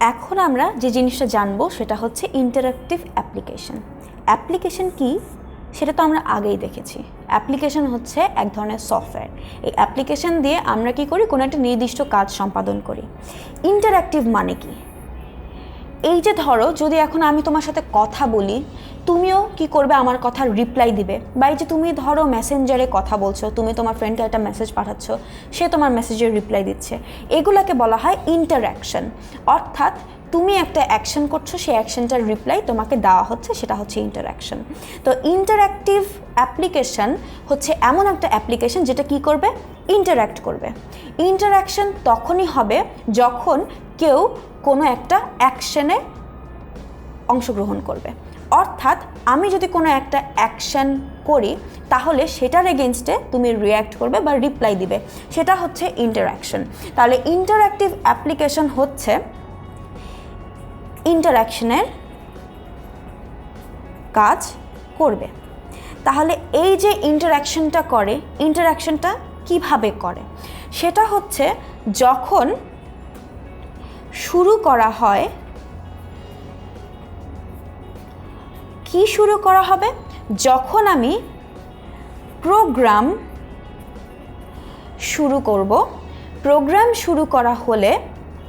এখন আমরা যে জিনিসটা জানব সেটা হচ্ছে ইন্টারাক্টিভ অ্যাপ্লিকেশন অ্যাপ্লিকেশন কি? সেটা তো আমরা আগেই দেখেছি। অ্যাপ্লিকেশন হচ্ছে এক ধরনের সফটওয়্যার এই অ্যাপ্লিকেশন দিয়ে আমরা কি করি? কোনো একটা নির্দিষ্ট কাজ সম্পাদন করি। ইন্টারাক্টিভ মানে কি? এই যে ধরো, যদি এখন আমি তোমার সাথে কথা বলি, তুমিও কি করবে? আমার কথার রিপ্লাই দিবে। বা এই যে তুমি ধরো মেসেঞ্জারে কথা বলছো, তুমি তোমার ফ্রেন্ডকে একটা মেসেজ পাঠাচ্ছ, সে তোমার মেসেজের রিপ্লাই দিচ্ছে। এগুলাকে বলা হয় ইন্টারাকশন অর্থাৎ তুমি একটা অ্যাকশন করছ, সেই অ্যাকশনটার রিপ্লাই তোমাকে দেওয়া হচ্ছে, সেটা হচ্ছে ইন্টারাকশন তো ইন্টারাক্টিভ অ্যাপ্লিকেশন হচ্ছে এমন একটা অ্যাপ্লিকেশন যেটা কি করবে? ইন্টারাক্ট করবে। ইন্টারাকশন তখনই হবে যখন কেউ কোনো একটা অ্যাকশনে অংশগ্রহণ করবে। অর্থাৎ আমি যদি কোনো একটা অ্যাকশন করি, তাহলে সেটার এগেনস্টে তুমি রিয়্যাক্ট করবে বা রিপ্লাই দিবে। সেটা হচ্ছে ইন্টারাকশন তাহলে ইন্টারাক্টিভ অ্যাপ্লিকেশন হচ্ছে ইন্টারাকশনের কাজ করবে। তাহলে এই যে ইন্টারাকশনটা করে ইন্টারাকশনটা কীভাবে করে? সেটা হচ্ছে যখন শুরু করা হয়। কি শুরু করা হবে? যখন আমি প্রোগ্রাম শুরু করব প্রোগ্রাম শুরু করা হলে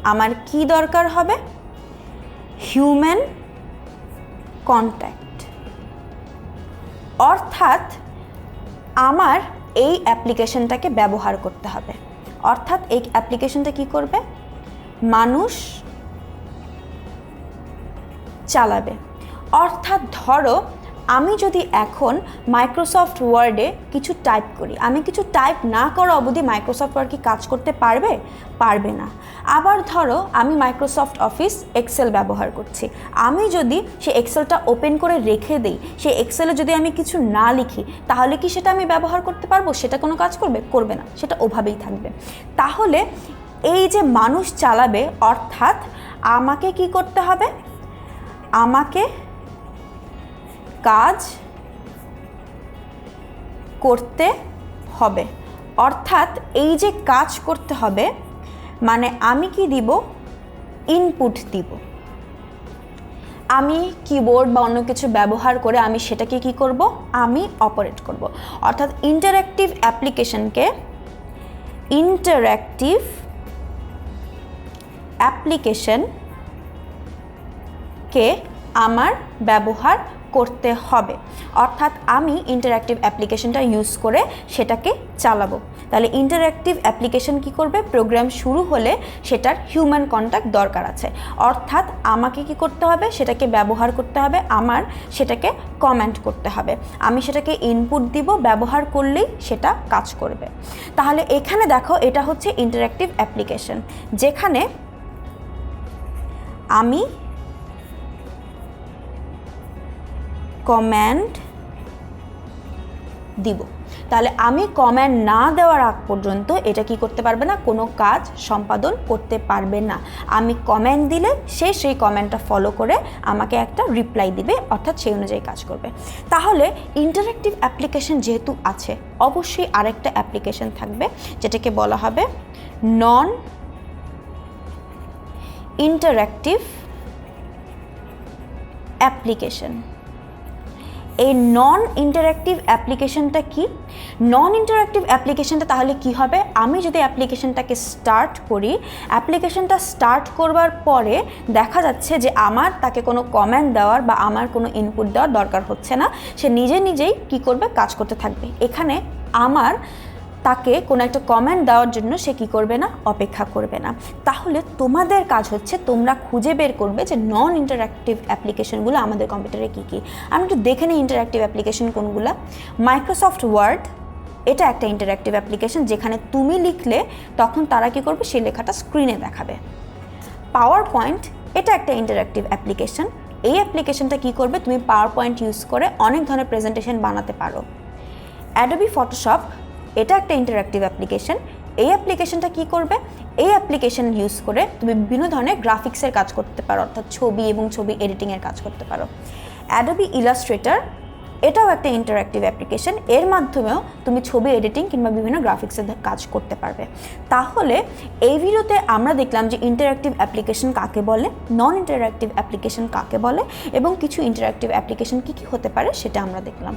আমার কি দরকার হবে? হিউম্যান কন্ট্যাক্ট অর্থাৎ আমার এই অ্যাপ্লিকেশনটাকে ব্যবহার করতে হবে। অর্থাৎ এই অ্যাপ্লিকেশনটা কি করবে? মানুষ চালাবে। অর্থাৎ ধরো, আমি যদি এখন মাইক্রোসফট ওয়ার্ডে কিছু টাইপ করি, আমি কিছু টাইপ না করা অবধি মাইক্রোসফট ওয়ার্ড কি কাজ করতে পারবে? পারবে না। আবার ধরো, আমি মাইক্রোসফট অফিস এক্সেল ব্যবহার করছি। আমি যদি সে এক্সেলটা ওপেন করে রেখে দিই সেই এক্সেলে যদি আমি কিছু না লিখি, তাহলে কি সেটা আমি ব্যবহার করতে পারব? সেটা কোনো কাজ করবে? করবে না। সেটা ওভাবেই থাকবে। তাহলে এই যে মানুষ চালাবে, অর্থাৎ আমাকে কি করতে হবে? আমাকে কাজ করতে হবে। অর্থাৎ এই যে কাজ করতে হবে মানে আমি কি দিব? ইনপুট দিব। আমি কিবোর্ড বা অন্য কিছু ব্যবহার করে আমি সেটাকে কি করব? আমি অপারেট করব। অর্থাৎ ইন্টারঅ্যাক্টিভ অ্যাপ্লিকেশনকে ইন্টারঅ্যাক্টিভ অ্যাপ্লিকেশনকে আমার ব্যবহার করতে হবে। অর্থাৎ আমি ইন্টারঅ্যাক্টিভ অ্যাপ্লিকেশনটা ইউজ করে সেটাকে চালাবো। তাহলে ইন্টারঅ্যাক্টিভ অ্যাপ্লিকেশন কি করবে? প্রোগ্রাম শুরু হলে সেটার হিউম্যান কন্ট্যাক্ট দরকার আছে। অর্থাৎ আমাকে কি করতে হবে? সেটাকে ব্যবহার করতে হবে। আমার সেটাকে কমেন্ট করতে হবে। আমি সেটাকে ইনপুট দিব, ব্যবহার করলেই সেটা কাজ করবে। তাহলে এখানে দেখো এটা হচ্ছে ইন্টারঅ্যাক্টিভ অ্যাপ্লিকেশন যেখানে আমি কম্যান্ড দিব। তাহলে আমি কম্যান্ড না দেওয়ার আগ পর্যন্ত এটা কি করতে পারবে না? কোনো কাজ সম্পাদন করতে পারবে না। আমি কমেন্ট দিলে সে সেই কমেন্টটা ফলো করে আমাকে একটা রিপ্লাই দিবে, অর্থাৎ সেই অনুযায়ী কাজ করবে। তাহলে ইন্টারেক্টিভ অ্যাপ্লিকেশন যেহেতু আছে, অবশ্যই আরেকটা অ্যাপ্লিকেশন থাকবে, যেটাকে বলা হবে নন ইন্টারেক্টিভ অ্যাপ্লিকেশন এই নন ইন্টারাক্টিভ অ্যাপ্লিকেশনটা কি? নন ইন্টারাক্টিভ অ্যাপ্লিকেশনটা তাহলে কি হবে? আমি যদি অ্যাপ্লিকেশনটাকে স্টার্ট করি অ্যাপ্লিকেশনটা স্টার্ট করবার পরে দেখা যাচ্ছে যে আমার তাকে কোনো কমেন্ট দেওয়ার বা আমার কোনো ইনপুট দেওয়ার দরকার হচ্ছে না। সে নিজে নিজেই কি করবে? কাজ করতে থাকবে। এখানে আমার তাকে কোনো একটা কমেন্ট দেওয়ার জন্য সে কী করবে না? অপেক্ষা করবে না। তাহলে তোমাদের কাজ হচ্ছে তোমরা খুঁজে বের করবে যে নন ইন্টারাক্টিভ অ্যাপ্লিকেশনগুলো আমাদের কম্পিউটারে কী কী। আমি একটু দেখে নিই ইন্টারাক্টিভ অ্যাপ্লিকেশন কোনগুলো। মাইক্রোসফট ওয়ার্ড এটা একটা ইন্টারাক্টিভ অ্যাপ্লিকেশন যেখানে তুমি লিখলে তখন তারা কি করবে? সেই লেখাটা স্ক্রিনে দেখাবে। পাওয়ার পয়েন্ট এটা একটা ইন্টারাক্টিভ অ্যাপ্লিকেশন এই অ্যাপ্লিকেশনটা কি করবে? তুমি পাওয়ার পয়েন্ট ইউজ করে অনেক ধরনের প্রেজেন্টেশন বানাতে পারো। অ্যাডোবি ফটোশপ এটা একটা ইন্টারাক্টিভ অ্যাপ্লিকেশন এই অ্যাপ্লিকেশনটা কি করবে? এই অ্যাপ্লিকেশন ইউজ করে তুমি বিভিন্ন ধরনের গ্রাফিক্সের কাজ করতে পারো, অর্থাৎ ছবি এবং ছবি এডিটিংয়ের কাজ করতে পারো। অ্যাডোবি ইলাস্ট্রেটার এটাও একটা ইন্টারাক্টিভ অ্যাপ্লিকেশন এর মাধ্যমেও তুমি ছবি এডিটিং কিংবা বিভিন্ন গ্রাফিক্সের কাজ করতে পারবে। তাহলে এই ভিডিওতে আমরা দেখলাম যে ইন্টারাক্টিভ অ্যাপ্লিকেশন কাকে বলে নন ইন্টারাক্টিভ অ্যাপ্লিকেশন কাকে বলে এবং কিছু ইন্টারাক্টিভ অ্যাপ্লিকেশন কী কী হতে পারে সেটা আমরা দেখলাম।